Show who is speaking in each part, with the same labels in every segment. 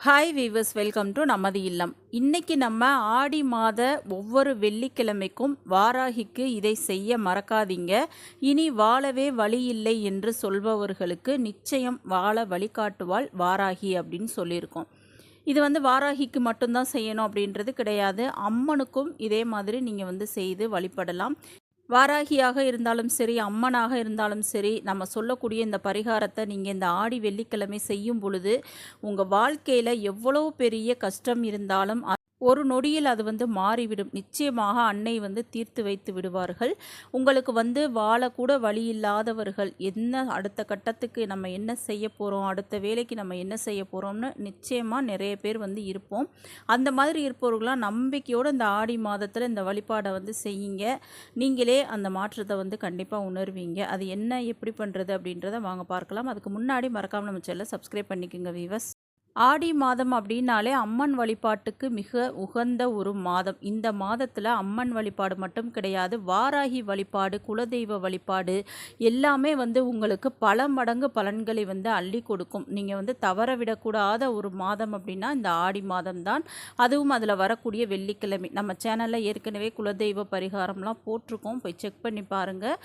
Speaker 1: Hi viewers welcome to நமது இல்லம். இன்றைக்கி நம்ம ஆடி மாத ஒவ்வொரு வெள்ளிக்கிழமைக்கும் வாராகிக்கு இதை செய்ய மறக்காதீங்க. இனி வாழவே வழி இல்லை என்று சொல்பவர்களுக்கு நிச்சயம் வாழ வழிகாட்டுவாள் வாராகி அப்படின்னு சொல்லியிருக்கோம். இது வந்து வாராகிக்கு மட்டும்தான் செய்யணும் அப்படின்றது கிடையாது. அம்மனுக்கும் இதே மாதிரி நீங்கள் வந்து செய்து வழிபடலாம். வாராகியாக இருந்தாலும் சரி அம்மனாக இருந்தாலும் சரி நம்ம சொல்லக்கூடிய இந்த பரிகாரத்தை நீங்கள் இந்த ஆடி வெள்ளிக்கிழமை செய்யும் பொழுது உங்கள் வாழ்க்கையில் எவ்வளவு பெரிய கஷ்டம் இருந்தாலும் ஒரு நொடியில் அது வந்து மாறிவிடும். நிச்சயமாக அன்னை வந்து தீர்த்து வைத்து விடுவார்கள். உங்களுக்கு வந்து வாழக்கூட வழி இல்லாதவர்கள் என்ன அடுத்த கட்டத்துக்கு நம்ம என்ன செய்ய போகிறோம் அடுத்த வேலைக்கு நம்ம என்ன செய்ய போகிறோம்னு நிச்சயமாக நிறைய பேர் வந்து இருப்போம். அந்த மாதிரி இருப்பவர்களாம் நம்பிக்கையோடு இந்த ஆடி மாதத்தில் இந்த வழிபாடை வந்து செய்யுங்க. நீங்களே அந்த மாற்றத்தை வந்து கண்டிப்பாக உணர்வீங்க. அது என்ன எப்படி பண்ணுறது அப்படின்றத வாங்க பார்க்கலாம். அதுக்கு முன்னாடி மறக்காமல் நம்ம சேனலை சப்ஸ்கிரைப் பண்ணிக்கோங்க வீவர்ஸ் ஆடி மாதம் அப்படின்னாலே அம்மன் வழிபாட்டுக்கு மிக உகந்த ஒரு மாதம். இந்த மாதத்தில் அம்மன் வழிபாடு மட்டும் கிடையாது வாராகி வழிபாடு குலதெய்வ வழிபாடு எல்லாமே வந்து உங்களுக்கு பல மடங்கு பலன்களை வந்து அள்ளி கொடுக்கும். நீங்கள் வந்து தவற விடக்கூடாத ஒரு மாதம் அப்படின்னா இந்த ஆடி மாதம் தான் அதுவும் அதில் வரக்கூடிய வெள்ளிக்கிழமை. நம்ம சேனலில் ஏற்கனவே குலதெய்வ பரிகாரம்லாம் போட்டிருக்கோம். போய் செக் பண்ணி பாருங்கள்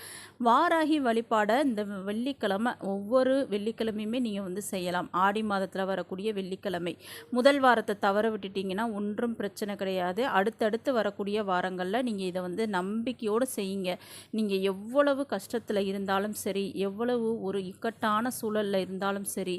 Speaker 1: வாராகி வழிபாடை இந்த வெள்ளிக்கிழமை ஒவ்வொரு வெள்ளிக்கிழமையுமே நீங்கள் வந்து செய்யலாம். ஆடி மாதத்தில் வரக்கூடிய வெள்ளிக்கிழமை. முதல் வாரத்தை தவற விட்டுட்டிங்கன்னா ஒன்றும் பிரச்சனை கிடையாது. அடுத்தடுத்து வரக்கூடிய வாரங்களில் நீங்கள் இதை வந்து நம்பிக்கையோடு செய்யுங்க. நீங்கள் எவ்வளவு கஷ்டத்தில் இருந்தாலும் சரி எவ்வளவு ஒரு இக்கட்டான சூழலில் இருந்தாலும் சரி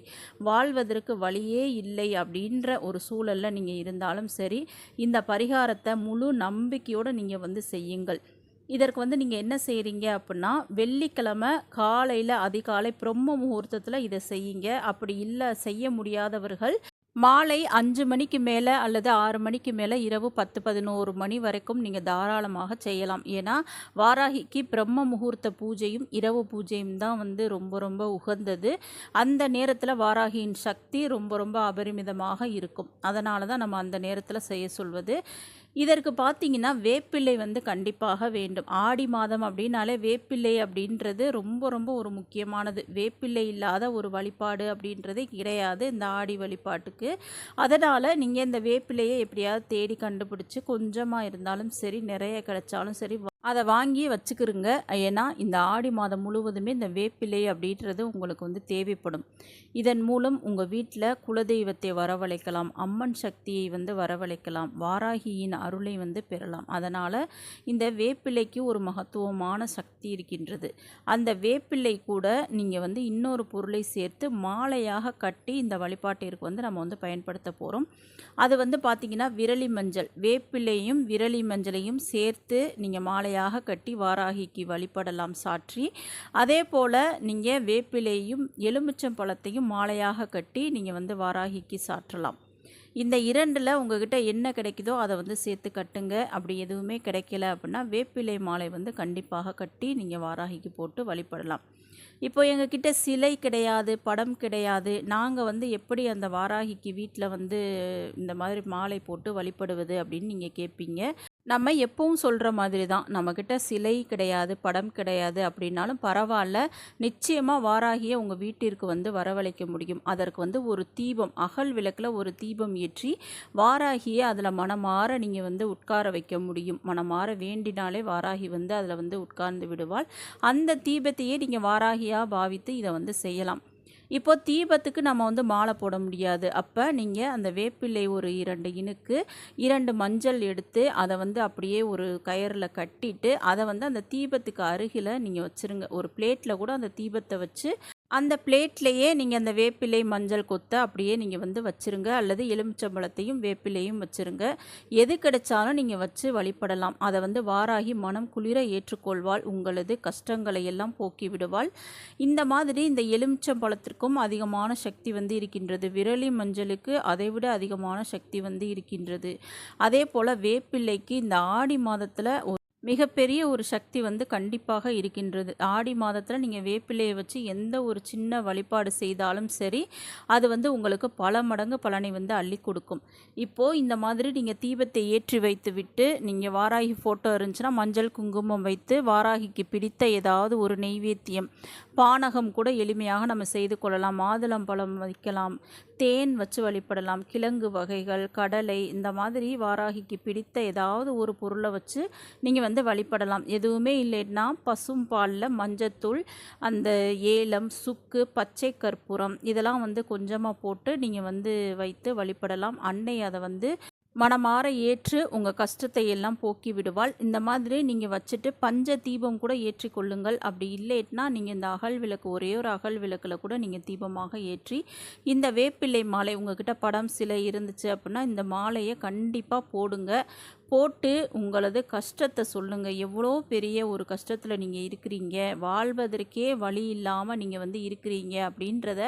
Speaker 1: வாழ்வதற்கு வழியே இல்லை அப்படின்ற ஒரு சூழலில் நீங்கள் இருந்தாலும் சரி இந்த பரிகாரத்தை முழு நம்பிக்கையோடு நீங்கள் வந்து செய்யுங்கள். இதற்கு வந்து நீங்கள் என்ன செய்கிறீங்க அப்படின்னா வெள்ளிக்கிழமை காலையில் அதிகாலை பிரம்ம முகூர்த்தத்தில் இதை செய்யுங்க. அப்படி இல்லை செய்ய முடியாதவர்கள் மாலை அஞ்சு மணிக்கு மேலே அல்லது ஆறு மணிக்கு மேலே இரவு பத்து பதினோரு மணி வரைக்கும் நீங்கள் தாராளமாக செய்யலாம். ஏன்னா வாராகிக்கு பிரம்ம முகூர்த்த பூஜையும் இரவு பூஜையும் தான் வந்து ரொம்ப ரொம்ப உகந்தது. அந்த நேரத்தில் வாராகியின் சக்தி ரொம்ப ரொம்ப அபரிமிதமாக இருக்கும். அதனால தான் நம்ம அந்த நேரத்தில் செய்ய சொல்வது. இதற்கு பார்த்தீங்கன்னா வேப்பிள்ளை வந்து கண்டிப்பாக வேண்டும். ஆடி மாதம் அப்படின்னாலே வேப்பிள்ளை அப்படின்றது ரொம்ப ரொம்ப ஒரு முக்கியமானது. வேப்பிள்ளை இல்லாத ஒரு வழிபாடு அப்படின்றதே கிடையாது இந்த ஆடி வழிபாட்டுக்கு. அதனால் நீங்கள் இந்த வேப்பிலையை எப்படியாவது தேடி கண்டுபிடிச்சி கொஞ்சமாக இருந்தாலும் சரி நிறைய கிடைச்சாலும் சரி வா- அதை வாங்கி வச்சுக்கிருங்க. ஏன்னா இந்த ஆடி மாதம் முழுவதுமே இந்த வேப்பிலை அப்படின்றது உங்களுக்கு வந்து தேவைப்படும். இதன் மூலம் உங்கள் வீட்டில் குலதெய்வத்தை வரவழைக்கலாம் அம்மன் சக்தியை வந்து வரவழைக்கலாம் வாராகியின் அருளை வந்து பெறலாம். அதனால் இந்த வேப்பிலைக்கு ஒரு மகத்துவமான சக்தி இருக்கின்றது. அந்த வேப்பிலை கூட நீங்கள் வந்து இன்னொரு பொருளை சேர்த்து மாலையாக கட்டி இந்த வழிபாட்டிற்கு வந்து நம்ம வந்து பயன்படுத்த போகிறோம் அது வந்து பார்த்திங்கன்னா விரலி மஞ்சள். வேப்பிலையும் விரலி மஞ்சளையும் சேர்த்து நீங்கள் மாலையாக கட்டி வாராகிக்கு வழிபடலாம் சாற்றி. அதே போல் நீங்கள் வேப்பிலையும் எலுமிச்சம் பழத்தையும் மாலையாக கட்டி நீங்கள் வந்து வாராகிக்கு சாற்றலாம். இந்த இரண்டில் உங்ககிட்ட என்ன கிடைக்குதோ அதை வந்து சேர்த்து கட்டுங்க. அப்படி எதுவுமே கிடைக்கல அப்படின்னா வேப்பிலை மாலை வந்து கண்டிப்பாக கட்டி நீங்கள் வாராகிக்கு போட்டு வழிபடலாம். இப்போ எங்ககிட்ட சிலை கிடையாது படம் கிடையாது. நாங்கள் வந்து எப்படி அந்த வாராகிக்கு வீட்டில் வந்து இந்த மாதிரி மாலை போட்டு வழிபடுவது அப்படின்னு நீங்கள் கேட்பீங்க நம்ம எப்பவும் சொல்கிற மாதிரி தான் நம்மக்கிட்ட சிலை கிடையாது படம் கிடையாது அப்படின்னாலும் பரவாயில்ல. நிச்சயமாக வாராகியை உங்கள் வீட்டிற்கு வந்து வரவழைக்க முடியும். அதற்கு வந்து ஒரு தீபம் அகல் விளக்கில் ஒரு தீபம் ஏற்றி வாராகியை அதில் மனமாற நீங்கள் வந்து உட்கார வைக்க முடியும். மனமாற வேண்டினாலே வாராகி வந்து அதில் வந்து உட்கார்ந்து விடுவாள். அந்த தீபத்தையே நீங்கள் வாராகியாக பாவித்து இதை வந்து செய்யலாம். இப்போ தீபத்துக்கு நம்ம வந்து மாலை போட முடியாது. அப்போ நீங்கள் அந்த வேப்பிலை ஒரு இரண்டு இனுக்கு இரண்டு மஞ்சள் எடுத்து அதை வந்து அப்படியே ஒரு கயரில் கட்டிட்டு அதை வந்து அந்த தீபத்துக்கு அருகில் நீங்கள் வச்சுருங்க. ஒரு பிளேட்டில் கூட அந்த தீபத்தை வச்சு அந்த பிளேட்லேயே நீங்கள் அந்த வேப்பிலை மஞ்சள் கொத்த அப்படியே நீங்கள் வந்து வச்சுருங்க. அல்லது எலுமிச்சம்பழத்தையும் வேப்பிலையும் வச்சுருங்க. எது கிடைச்சாலும் நீங்கள் வச்சு வழிபடலாம். அதை வந்து வாராகி மனம் குளிர ஏற்றுக்கொள்வாள். உங்களது கஷ்டங்களை எல்லாம் போக்கி விடுவாள். இந்த மாதிரி இந்த எலுமிச்சம்பழத்திற்கும் அதிகமான சக்தி வந்து இருக்கின்றது. விரலி மஞ்சளுக்கு அதைவிட அதிகமான சக்தி வந்து இருக்கின்றது. அதே போல் வேப்பிலைக்கு இந்த ஆடி மாதத்தில் மிகப்பெரிய ஒரு சக்தி வந்து கண்டிப்பாக இருக்கின்றது. ஆடி மாதத்தில் நீங்கள் வேப்பிலையை வச்சு எந்த ஒரு சின்ன வழிபாடு செய்தாலும் சரி அது வந்து உங்களுக்கு பல மடங்கு பலனை வந்து அள்ளி கொடுக்கும். இப்போது இந்த மாதிரி நீங்கள் தீபத்தை ஏற்றி வைத்து விட்டு நீங்கள் வாராகி ஃபோட்டோ இருந்துச்சுன்னா மஞ்சள் குங்குமம் வைத்து வாராகிக்கு பிடித்த ஏதாவது ஒரு நெய்வேத்தியம் பானகம் கூட எளிமையாக நம்ம செய்து கொள்ளலாம். மாதுளம்பழம் வைக்கலாம் தேன் வச்சு வழிபடலாம் கிழங்கு வகைகள் கடலை இந்த மாதிரி வாராகிக்கு பிடித்த ஏதாவது ஒரு பொருளை வச்சு நீங்கள் வந்து வழிபடலாம். எதுவுமே இல்லைன்னா பசும் பாலில் மஞ்சத்தூள் அந்த ஏலம் சுக்கு பச்சை கற்பூரம் இதெல்லாம் வந்து கொஞ்சமாக போட்டு நீங்கள் வந்து வைத்து வழிபடலாம். அன்னை அதை வந்து மனமாற ஏற்று உங்கள் கஷ்டத்தை எல்லாம் போக்கி விடுவாள். இந்த மாதிரி நீங்கள் வச்சுட்டு பஞ்ச தீபம் கூட ஏற்றி கொள்ளுங்கள். அப்படி இல்லைன்னா நீங்கள் இந்த அகல் விளக்கு ஒரே ஒரு அகல் விளக்கில் கூட நீங்கள் தீபமாக ஏற்றி இந்த வேப்பிள்ளை மாலை உங்ககிட்ட படம் சிலை இருந்துச்சு அப்படின்னா இந்த மாலையை கண்டிப்பாக போடுங்க. போட்டு உங்களது கஷ்டத்தை சொல்லுங்கள் எவ்வளோ பெரிய ஒரு கஷ்டத்தில் நீங்கள் இருக்கிறீங்க. வாழ்வதற்கே வழி இல்லாமல் நீங்கள் வந்து இருக்கிறீங்க அப்படின்றத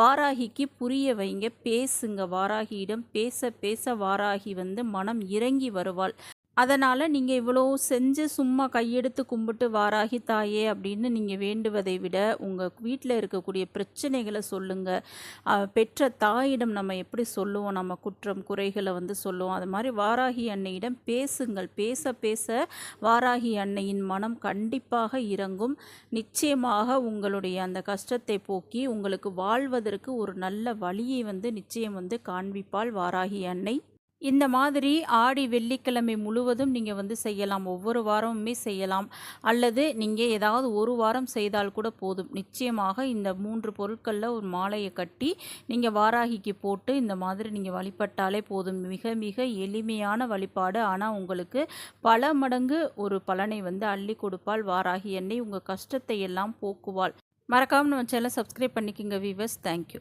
Speaker 1: வாராகிக்கு புரிய வைங்க. பேசுங்க. வாராகியிடம் பேச பேச வாராகி வந்து மனம் இறங்கி வருவாள். அதனால் நீங்கள் இவ்வளோ செஞ்சு சும்மா கையெடுத்து கும்பிட்டு வாராகி தாயே அப்படின்னு நீங்கள் வேண்டுவதை விட உங்கள் வீட்டில் இருக்கக்கூடிய பிரச்சனைகளை சொல்லுங்கள் பெற்ற தாயிடம் நம்ம எப்படி சொல்லுவோம்? நம்ம குற்றம் குறைகளை வந்து சொல்லுவோம். அது மாதிரி வாராகி அன்னையிடம் பேசுங்கள். பேச பேச வாராகி அன்னையின் மனம் கண்டிப்பாக இறங்கும். நிச்சயமாக உங்களுடைய அந்த கஷ்டத்தை போக்கி உங்களுக்கு வாழ்வதற்கு ஒரு நல்ல வழியை வந்து நிச்சயம் வந்து காண்பிப்பாள் வாராகி அன்னை. இந்த மாதிரி ஆடி வெள்ளிக்கிழமை முழுவதும் நீங்கள் வந்து செய்யலாம். ஒவ்வொரு வாரமுமே செய்யலாம். அல்லது நீங்கள் ஏதாவது ஒரு வாரம் செய்தால் கூட போதும். நிச்சயமாக இந்த மூன்று பொருட்களில் ஒரு மாலையை கட்டி நீங்கள் வாராகிக்கு போட்டு இந்த மாதிரி நீங்கள் வழிபட்டாலே போதும். மிக மிக எளிமையான வழிபாடு. ஆனால் உங்களுக்கு பல மடங்கு ஒரு பலனை வந்து அள்ளி கொடுப்பால் வாராகி என்னை உங்கள் கஷ்டத்தை எல்லாம் போக்குவாள். மறக்காமல் நம்ம சேனலை சப்ஸ்கிரைப் பண்ணிக்கோங்க வீவர்ஸ் தேங்க்யூ